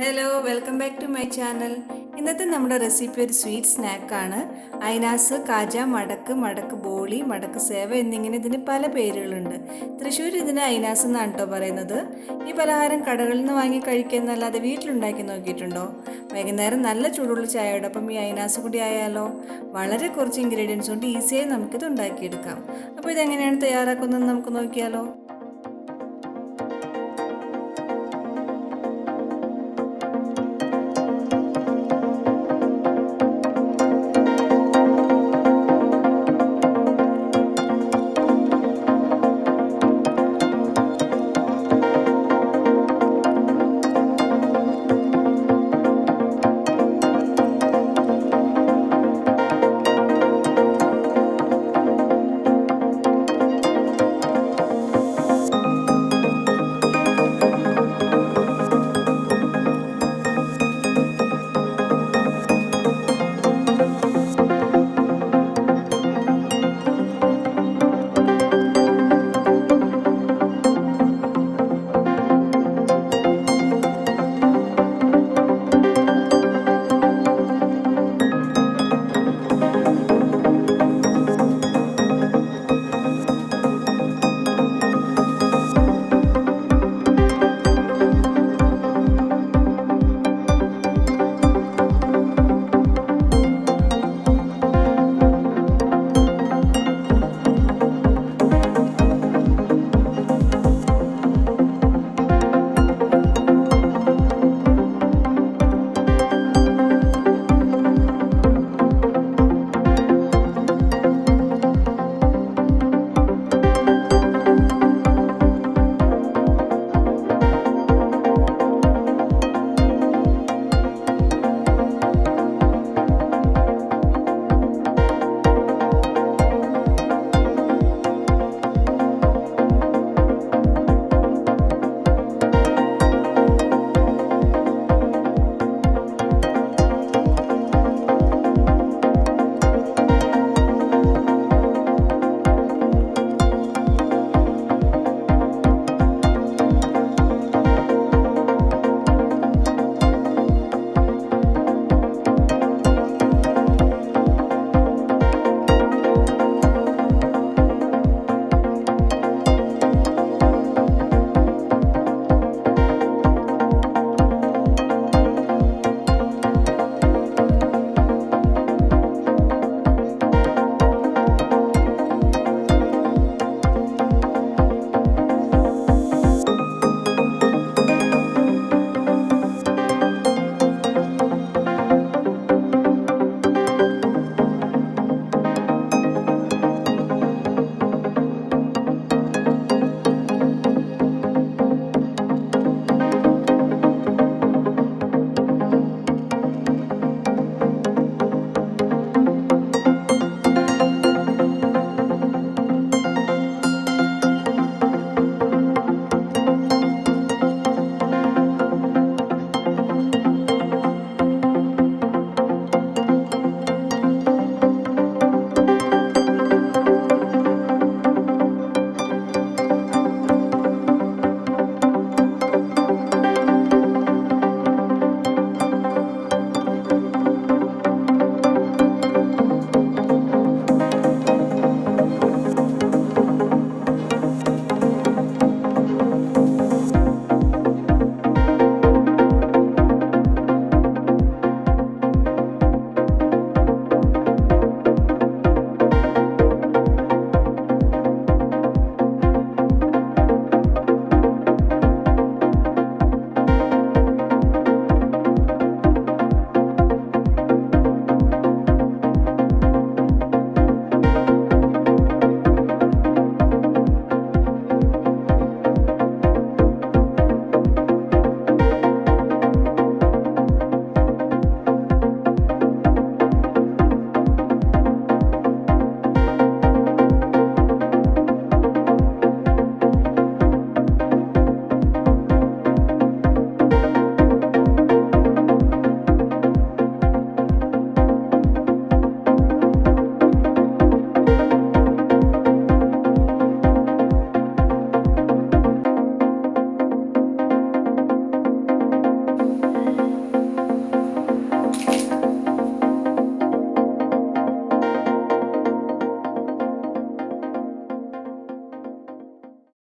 Hello welcome back to my channel ഇന്നത്തെ നമ്മുടെ recipe ഒരു സ്വീറ്റ് സ്നാക്കാണ് അയിനാസ് കാജ മടക്ക് മടക്ക് ബോളി മടക്ക് സേവ എന്നിങ്ങനെ ഇതിന് പല പേരുകളുണ്ട്. തൃശ്ശൂർ ഇതിന് അയിനാസ് എന്നാണ് കേട്ടോ പറയുന്നത്. ഈ പലഹാരം കടകളിൽ നിന്ന് വാങ്ങി കഴിക്കുന്നല്ലാതെ വീട്ടിലുണ്ടാക്കി നോക്കിയിട്ടുണ്ടോ? വൈകുന്നേരം നല്ല ചൂടുള്ള ചായയോടൊപ്പം ഈ അയിനാസ് കൂടി ആയാലോ? വളരെ കുറച്ച് ഇൻഗ്രീഡിയൻസ് കൊണ്ട് ഈസിയായി നമുക്കിത് ഉണ്ടാക്കിയെടുക്കാം. അപ്പോൾ ഇതെങ്ങനെയാണ് തയ്യാറാക്കുന്നത് നമുക്ക് നോക്കിയാലോ?